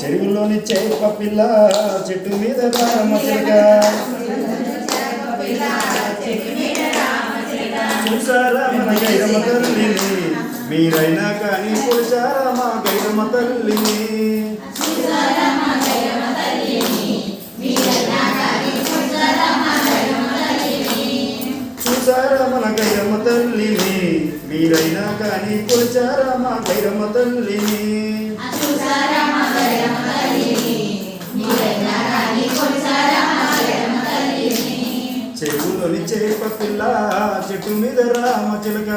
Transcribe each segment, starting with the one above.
చెరువులోని చేప పిల్ల చెట్టు మీద రామచిలక చూసారా మన గైరమ్మ తల్లిని మీరైనా కానీ కొలిచారా మా గైరమ్మ తల్లిని. చూసారా మన గైరమ్మ తల్లిని మీరైనా కానీ కొలిచారా మా గైరమ్మ తల్లిని? చెరువులోని చేప పిల్ల చెట్టు మీద రామచిలక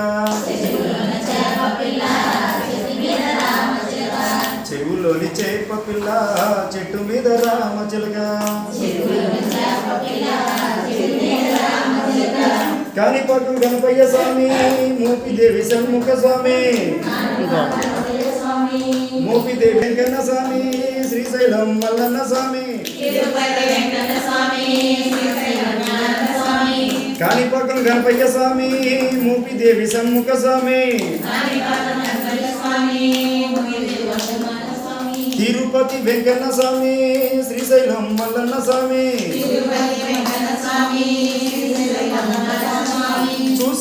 చెరువులోని చేప పిల్ల చెట్టు మీద రామచిలక కాణిపాటు గణపయ్య స్వామి మోపిదేవి షణ్ముఖ స్వామి మోపిదేవి వెంకన్న స్వామి శ్రీశైలం మల్లన్న స్వామి కాణిపాకం గణపయ్య స్వామి మోపిదేవి షణ్ముఖ స్వామి తిరుపతి వెంకన్న స్వామి శ్రీశైలం మల్లన్న స్వామి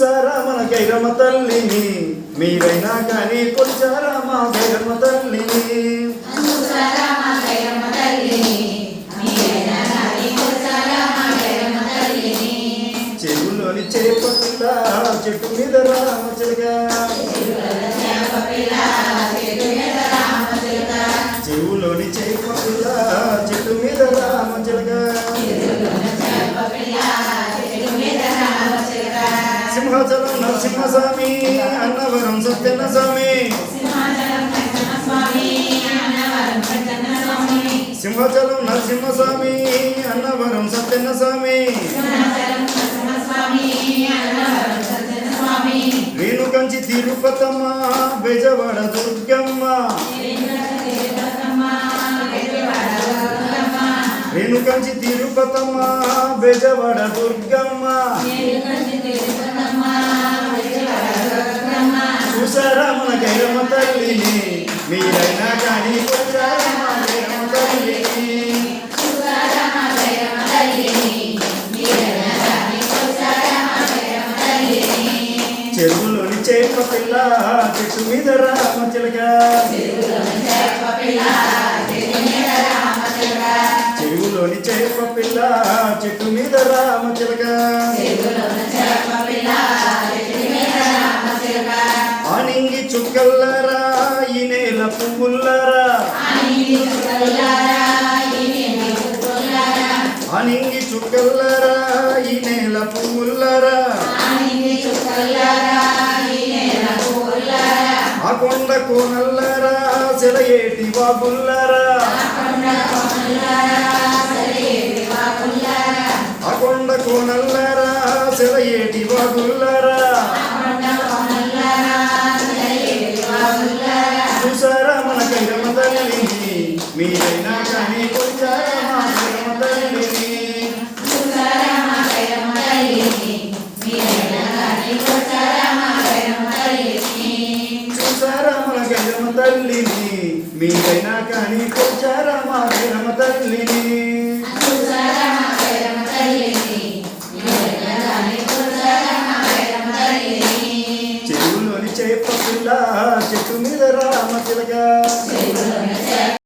చూసారా మన గైరమ్మ తల్లిని. మీరైనా కానీ కొలిచారా మా గైరమ్మ తల్లిని. చెరువులోని చేప పిల్ల చెట్టు మీద రామచిలగా నరసింహస్వామి అన్నవరం సత్యన్న స్వామి సింహాచలం నరసింహస్వామి అన్నవరం సత్యన్న స్వామి రేణుకంచి తిరుపతమ్మ బెజవాడ దుర్గమ్మ. రేణుకంచి తిరుపతమ్మ బెజవాడ దుర్గమ్మ. మన గైరమ్మ తల్లిని మీరైనా కానీ తల్లిని చెరువులోని చేప పిల్ల చెట్టు మీద రామచిలక చెరువులోని చేప పిల్ల చెట్టు మీద రామచిలక ఆనింగి చుక్కల్లరా ఈ నేల పువ్వుల్లరా? ఆనింగి చుక్కల్లరా ఈ నేల పువ్వుల్లరా? ఆ కొండ కోనల్లరా సెలయేటి బాబుల్లరా? ఆ కొండ కోనల్లరా సెలయేటి బాబుల్లరా? మీరైనా కానీ కొలిచారా మా కైరమ్మ తల్లిని చూసారా మన గంగమ్మ తల్లిని మీరైనా కానీ కొలిచారా మా తల్లిని చెరువులోని చేప పిల్ల చెట్టు మీద రామ చిలక